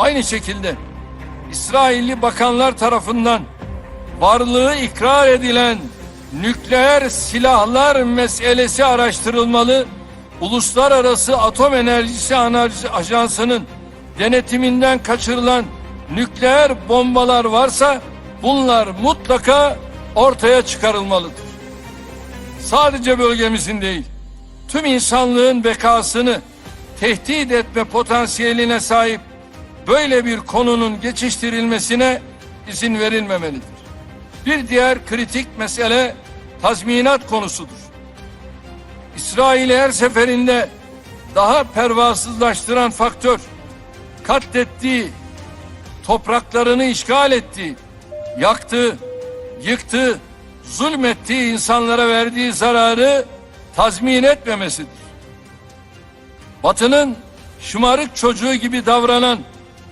Aynı şekilde İsrailli bakanlar tarafından varlığı ikrar edilen nükleer silahlar meselesi araştırılmalı. Uluslararası Atom Enerjisi Enerji Ajansı'nın denetiminden kaçırılan nükleer bombalar varsa bunlar mutlaka ortaya çıkarılmalıdır. Sadece bölgemizin değil, tüm insanlığın bekasını tehdit etme potansiyeline sahip böyle bir konunun geçiştirilmesine izin verilmemelidir. Bir diğer kritik mesele tazminat konusudur. İsrail'i her seferinde daha pervasızlaştıran faktör katlettiği, topraklarını işgal ettiği, yaktığı, yıktığı, zulmettiği insanlara verdiği zararı tazmin etmemesidir. Batı'nın şımarık çocuğu gibi davranan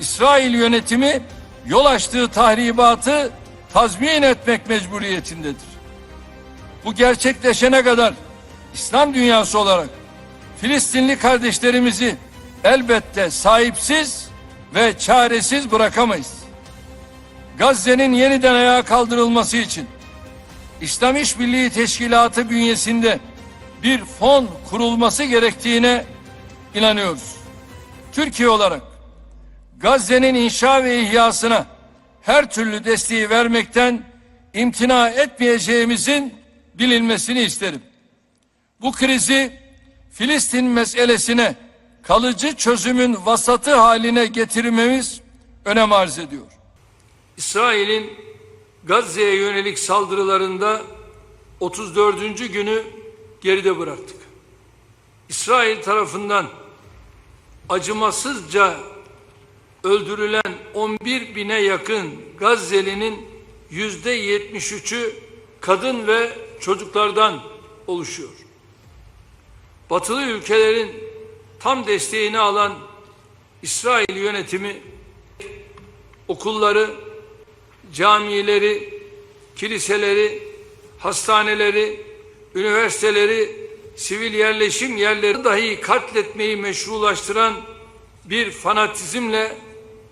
İsrail yönetimi yol açtığı tahribatı tazmin etmek mecburiyetindedir. Bu gerçekleşene kadar İslam dünyası olarak Filistinli kardeşlerimizi elbette sahipsiz ve çaresiz bırakamayız. Gazze'nin yeniden ayağa kaldırılması için İslam İşbirliği Teşkilatı bünyesinde bir fon kurulması gerektiğine inanıyoruz. Türkiye olarak Gazze'nin inşa ve ihyasına her türlü desteği vermekten imtina etmeyeceğimizin bilinmesini isterim. Bu krizi Filistin meselesine kalıcı çözümün vasatı haline getirmemiz önem arz ediyor. İsrail'in Gazze'ye yönelik saldırılarında 34. günü geride bıraktık. İsrail tarafından acımasızca öldürülen 11 bine yakın Gazze'linin yüzde 73'ü kadın ve çocuklardan oluşuyor. Batılı ülkelerin tam desteğini alan İsrail yönetimi okulları, camileri, kiliseleri, hastaneleri, üniversiteleri, sivil yerleşim yerleri dahi katletmeyi meşrulaştıran bir fanatizmle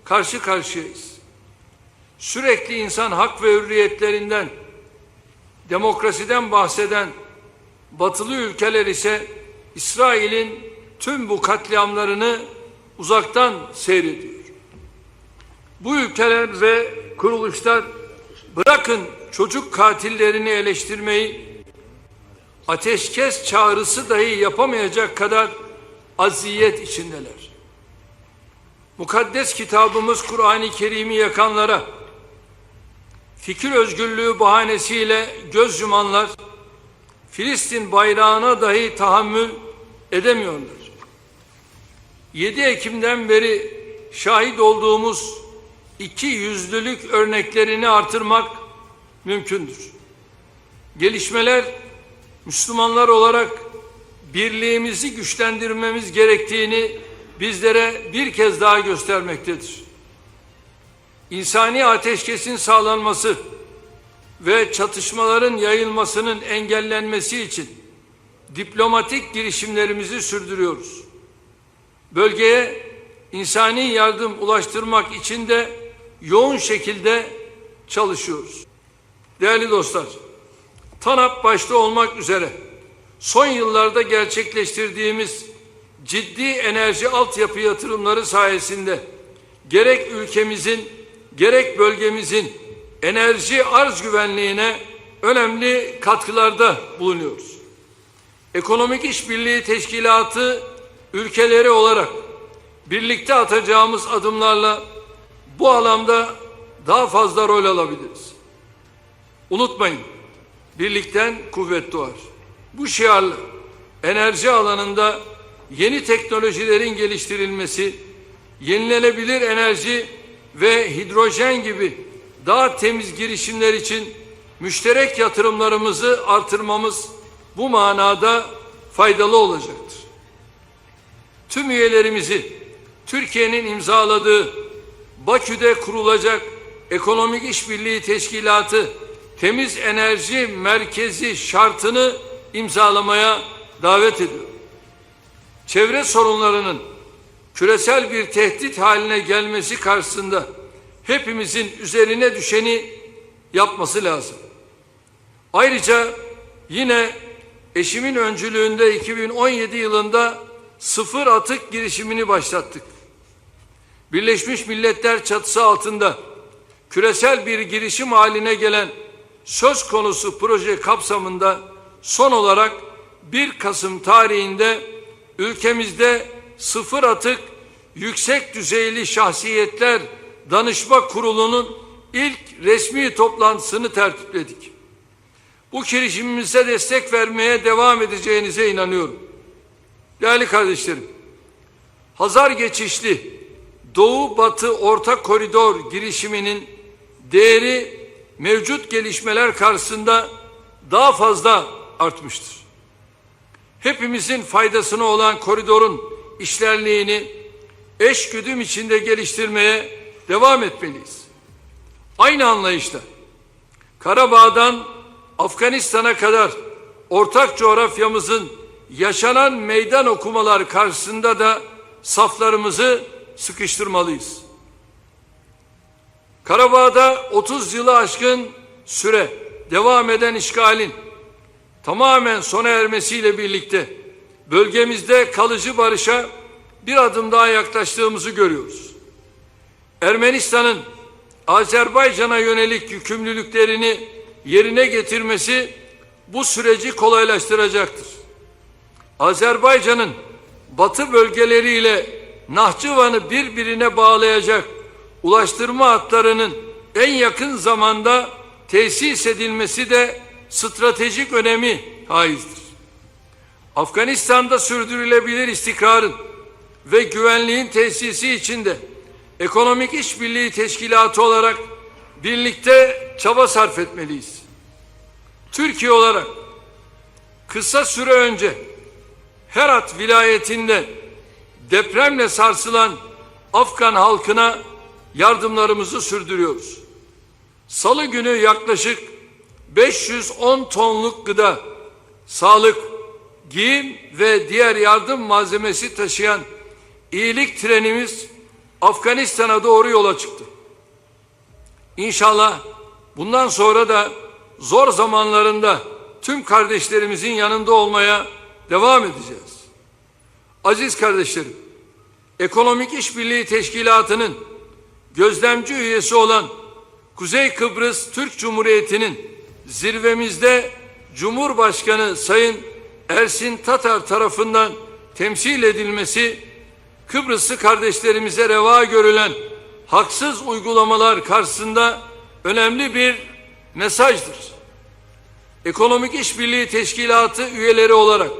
karşı karşıyayız. Sürekli insan hak ve hürriyetlerinden, demokrasiden bahseden batılı ülkeler ise İsrail'in tüm bu katliamlarını uzaktan seyrediyor. Bu ülkeler ve kuruluşlar bırakın çocuk katillerini eleştirmeyi ateşkes çağrısı dahi yapamayacak kadar aziyet içindeler. Mukaddes kitabımız Kur'an-ı Kerim'i yakanlara fikir özgürlüğü bahanesiyle göz yumanlar Filistin bayrağına dahi tahammül edemiyorlar. 7 Ekim'den beri şahit olduğumuz iki yüzlülük örneklerini artırmak mümkündür. Gelişmeler Müslümanlar olarak birliğimizi güçlendirmemiz gerektiğini bizlere bir kez daha göstermektedir. İnsani ateşkesin sağlanması ve çatışmaların yayılmasının engellenmesi için diplomatik girişimlerimizi sürdürüyoruz. Bölgeye insani yardım ulaştırmak için de yoğun şekilde çalışıyoruz. Değerli dostlar, TANAP başta olmak üzere son yıllarda gerçekleştirdiğimiz ciddi enerji altyapı yatırımları sayesinde gerek ülkemizin gerek bölgemizin enerji arz güvenliğine önemli katkılarda bulunuyoruz. Ekonomik İşbirliği Teşkilatı ülkeleri olarak birlikte atacağımız adımlarla bu alanda daha fazla rol alabiliriz. Unutmayın, birlikten kuvvet doğar. Bu şiarla enerji alanında yeni teknolojilerin geliştirilmesi, yenilenebilir enerji ve hidrojen gibi daha temiz girişimler için müşterek yatırımlarımızı artırmamız bu manada faydalı olacaktır. Tüm üyelerimizi Türkiye'nin imzaladığı Bakü'de kurulacak Ekonomik İşbirliği Teşkilatı Temiz Enerji Merkezi şartını imzalamaya davet ediyor. Çevre sorunlarının küresel bir tehdit haline gelmesi karşısında hepimizin üzerine düşeni yapması lazım. Ayrıca yine eşimin öncülüğünde 2017 yılında sıfır atık girişimini başlattık. Birleşmiş Milletler çatısı altında küresel bir girişim haline gelen söz konusu proje kapsamında son olarak 1 Kasım tarihinde ülkemizde sıfır atık yüksek düzeyli şahsiyetler danışma kurulunun ilk resmi toplantısını tertipledik. Bu girişimimize destek vermeye devam edeceğinize inanıyorum. Değerli kardeşlerim, Hazar geçişli Doğu Batı Orta Koridor girişiminin değeri mevcut gelişmeler karşısında daha fazla artmıştır. Hepimizin faydasına olan koridorun işlerliğini eş güdüm içinde geliştirmeye devam etmeliyiz. Aynı anlayışla Karabağ'dan Afganistan'a kadar ortak coğrafyamızın yaşanan meydan okumalar karşısında da saflarımızı sıkıştırmalıyız. Karabağ'da 30 yılı aşkın süre devam eden işgalin tamamen sona ermesiyle birlikte bölgemizde kalıcı barışa bir adım daha yaklaştığımızı görüyoruz. Ermenistan'ın Azerbaycan'a yönelik yükümlülüklerini yerine getirmesi bu süreci kolaylaştıracaktır. Azerbaycan'ın batı bölgeleriyle Nahçıvan'ı birbirine bağlayacak ulaştırma hatlarının en yakın zamanda tesis edilmesi de stratejik önemi haizdir. Afganistan'da sürdürülebilir istikrarın ve güvenliğin tesisi içinde ekonomik işbirliği teşkilatı olarak birlikte çaba sarf etmeliyiz. Türkiye olarak kısa süre önce Herat vilayetinde depremle sarsılan Afgan halkına yardımlarımızı sürdürüyoruz. Salı günü yaklaşık 510 tonluk gıda, sağlık, giyim ve diğer yardım malzemesi taşıyan iyilik trenimiz Afganistan'a doğru yola çıktı. İnşallah bundan sonra da zor zamanlarında tüm kardeşlerimizin yanında olmaya devam edeceğiz. Aziz kardeşlerim, Ekonomik İşbirliği Teşkilatı'nın gözlemci üyesi olan Kuzey Kıbrıs Türk Cumhuriyeti'nin zirvemizde Cumhurbaşkanı Sayın Ersin Tatar tarafından temsil edilmesi Kıbrıslı kardeşlerimize reva görülen haksız uygulamalar karşısında önemli bir mesajdır. Ekonomik İşbirliği Teşkilatı üyeleri olarak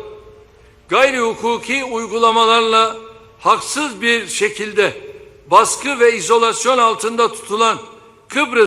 gayri hukuki uygulamalarla haksız bir şekilde baskı ve izolasyon altında tutulan Kıbrıs